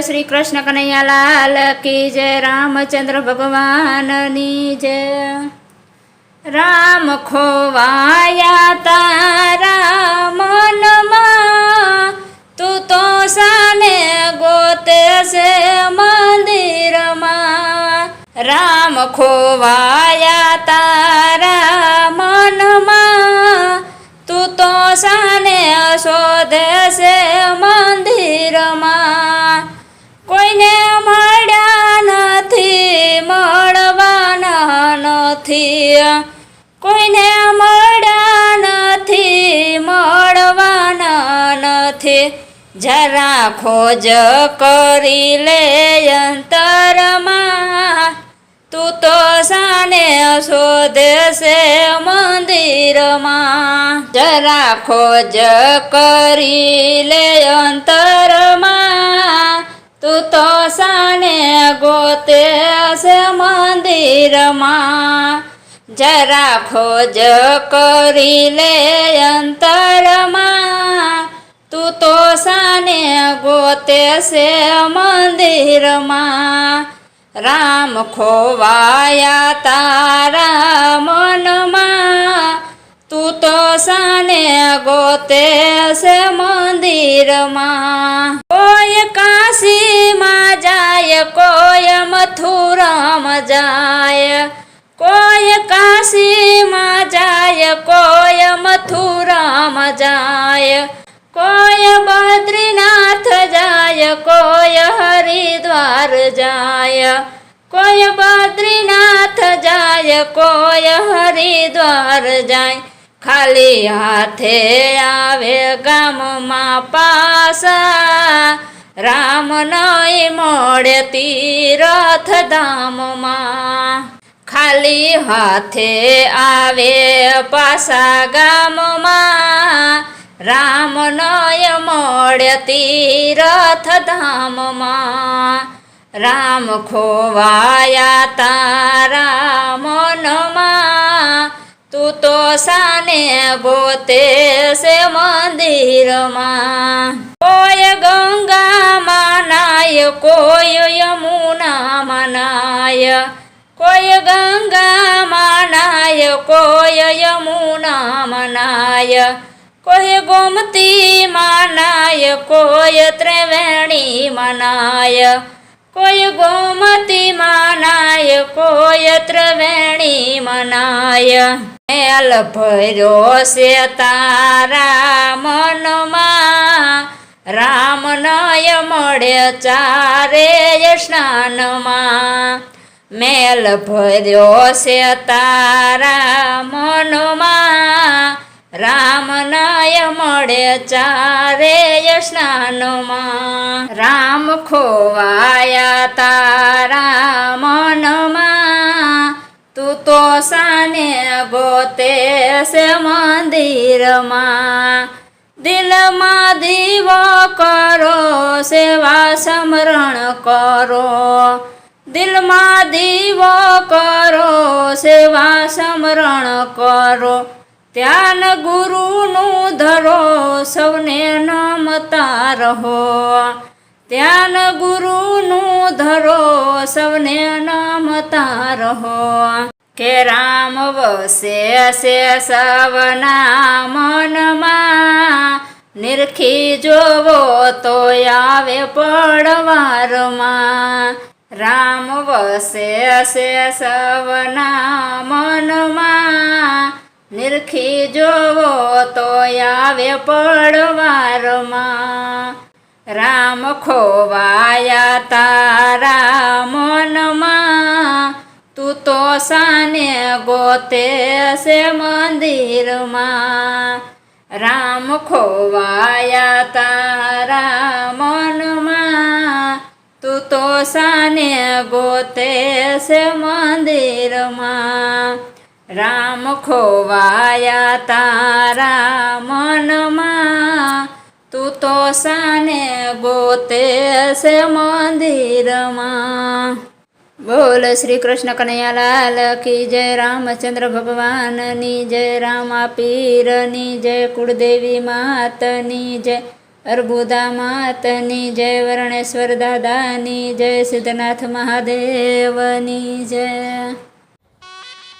શ્રી કૃષ્ણ કનૈયાલાલ કી જય, રામચંદ્ર ભગવાનની જય. રામ ખોવાયા તારા મનમાં, તું તો સાને ગોતે છે મંદિરમાં. રામ ખોવાયા તારા નથી. કોઈને મળ્યા નથી, મળવાના નથી. જરા ખોજ કરી લે અંતરમાં. તું તો સાને શોધે છે મંદિરમાં. જરા ખોજ કરી લે અંતરમાં. તું તો સાને ગોતે છે મંદિરમાં. જરા ખોજ કરી લે અંતરમાં. તું તો સાને ગોતે છે મંદિરમાં. રામ ખોવાયા તારા મનમાં. તું તો સાને ગોતે છે મંદિરમાં. કોઈ કાશીમાં જાય, કોઈ મથુરામાં જાય. કોઈ કાશીમાં જાય, કોઈ મથુરામાં જાય. કોઈ બદ્રીનાથ જાય, કોઈ હરિદ્વાર જાય. કોઈ બદ્રીનાથ જાય, કોઈ હરિદ્વાર જાય. ખાલી હાથે આવે ગામમાં પાસા. રામ નય મળે તીરથ ધામમાં ખાલી હાથે આવે પાસા ગામમાં. રામ નય મળે તીરથ ધામમાં રામ ખોવાયા તારા મનમાં. તું તો સાને પોતે છે મંદિરમાં. કોઈ ગંગામાં નાય, કોઈ યમુનામાં નાય. કોઈ ગંગામાં નાય, કોઈ યમુનામાં નાય. કોઈ ગોમતી મનાય કોઈ ત્રિવેણી મનાય કોઈ ગોમતી મનાય કોઈ ત્રિવેણી મનાય. મેલ ભર્યો છે તારા મનમાં. રામ નય મળે ચારે સ્નાનમાં. મેલ ભર્યો છે તારા મનમાં. રામ નય મળે ચારે સ્નાનમાં રામ ખોવાયા તારા મનમાં. તું તો સાને ગોતે છે મંદિરમાં. દિલમાં દીવો કરો, સેવા સમરણ કરો. દિલમાં દીવો કરો, સેવા સમરણ કરો. ધ્યાન ગુરુનું ધરો, સૌને નમતા રહો ધ્યાન ગુરુનું ધરો, સૌને નમતા રહો કે રામ વસે છે સવના મનમાં, નિરખી જોવો તો આવે પડવારમાં રામ વસે છે સવના મનમાં નિરખી જોવો તો આવે પડવારમાં. રામ ખોવાયા તારા મનમાં. તું તો સાને ગોતે છે મંદિરમાં. રામ ખોવાયા તારા મનમાં. તું તો સાને ગોતે છે મંદિરમાં. રામ ખોવાયા તારા મનમાં. તું તો સાને ગોતે છે મંદિરમાં. બોલ શ્રી કૃષ્ણ કનૈયાલાલ કી જય રામચંદ્ર ભગવાનની જય, રામા પીરની જય, કુળદેવી માતની જય, અર્બુદા માતની જય, વરણેશ્વર દાદાની જય, સિદ્ધનાથ મહાદેવની જય.